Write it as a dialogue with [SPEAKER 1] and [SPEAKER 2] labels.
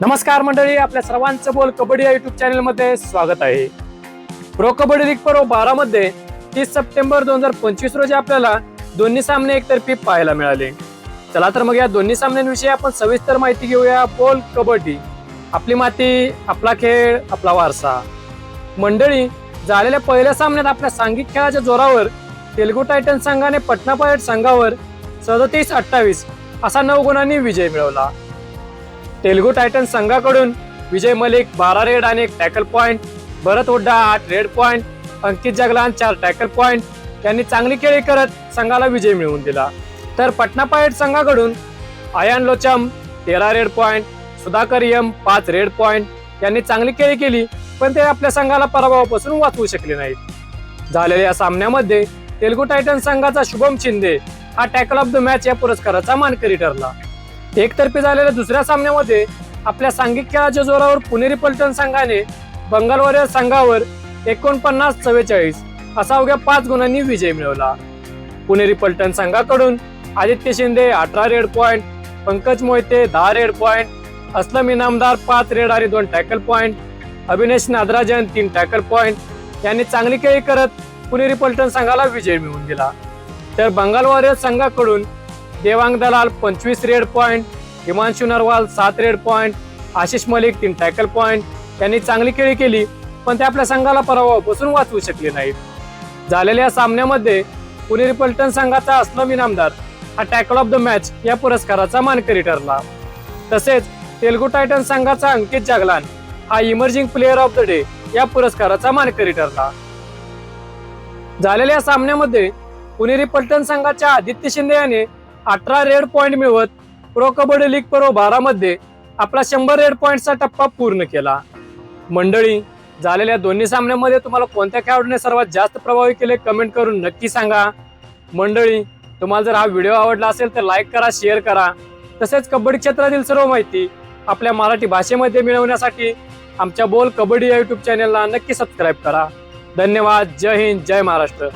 [SPEAKER 1] नमस्कार मंडळी आपल्या सर्वांचं बोल कबड्डी या युट्यूब चॅनलमध्ये स्वागत आहे. प्रो कबड्डी लीग पर्व बारा मध्ये तीस सप्टेंबर दोन हजार पंचवीस रोजी आपल्याला दोन्ही सामने एकतर्फी पाहायला मिळाले. चला तर मग या दोन्ही सामन्यांविषयी आपण सविस्तर माहिती घेऊया बोल कबड्डी. आपली माती आपला खेळ आपला वारसा. मंडळी झालेल्या पहिल्या सामन्यात आपल्या सांघिक खेळाच्या जोरावर तेलुगू टायटन संघाने पटना पायट संघावर सदतीस अठ्ठावीस असा नऊ गुणांनी विजय मिळवला. तेलुगू टायटन संघाकडून विजय मलिक बारा रेड आणि एक टॅकल पॉइंट भरत हुड्डा आठ रेड पॉइंट अंकित जगलान चार टॅकल पॉइंट यांनी चांगली खेळी करत संघाला विजय मिळवून दिला. तर पटना पायट संघाकडून आयान लोचम तेरा रेड पॉइंट सुधाकर यम पाच रेड पॉइंट यांनी चांगली खेळी केली पण ते आपल्या संघाला पराभवापासून वाचवू शकले नाहीत. झालेल्या या सामन्यामध्ये तेलुगू टायटन संघाचा शुभम शिंदे हा टॅकल ऑफ द मॅच या पुरस्काराचा मानकरी ठरला. एकतर्फी झालेल्या दुसऱ्या सामन्यामध्ये आपल्या सांघिक खेळाच्या जोरावर पुणेरी पलटण संघाने बंगाल वॉरियर संघावर एकोणपन्नास चव्वेचाळीस असा अवघ्या पाच गुणांनी विजय मिळवला. पुणेरी पलटण संघाकडून आदित्य शिंदे अठरा रेड पॉइंट पंकज मोहिते दहा रेड पॉइंट असलम इनामदार पाच रेड आणि दोन टॅकल पॉइंट अभिनेश नादराजन तीन टॅकल पॉइंट यांनी चांगली खेळी करत पुणेरी पलटण संघाला विजय मिळवून दिला. तर बंगाल वॉरियर्स संघाकडून देवांग दलाल पंचवीस रेड पॉइंट हिमांशु नरवाल सात रेड पॉइंट आशिष मलिक तीन टॅकल पॉइंट यांनी चांगली खेळी केली पण ते आपल्या संघाला पराभवापासून वाचवू शकले नाहीत. झालेल्या सामन्यामध्ये पुणेरी पलटण संघाचा असलम इनामदार हा टॅकल ऑफ द मॅच या पुरस्काराचा मानकरी ठरला. तसेच तेलगू टायटन संघाचा अंकित जागलान हा emerging player of the day या पुरस्काराचा मानकरी ठरला. झालेल्या या सामन्यामध्ये पुणेरी पलटण संघाच्या आदित्य शिंदे याने अठरा रेड पॉईंट मिळवत प्रो कबड्डी लीग पर्व बारामध्ये आपला शंभर रेड पॉईंटचा टप्पा पूर्ण केला. मंडळी झालेल्या दोन्ही सामन्यामध्ये तुम्हाला कोणत्या खेळाडूने सर्वात जास्त प्रभावी केले कमेंट करून नक्की सांगा. मंडळी तुम्हाला जर हा व्हिडिओ आवडला असेल तर लाईक करा शेअर करा. तसेच कबड्डी क्षेत्रातील सर्व माहिती आपल्या मराठी भाषेमध्ये मिळवण्यासाठी आमच्या बोल कबड्डी या युट्यूब चॅनलला नक्की सबस्क्राईब करा. धन्यवाद. जय हिंद. जय महाराष्ट्र.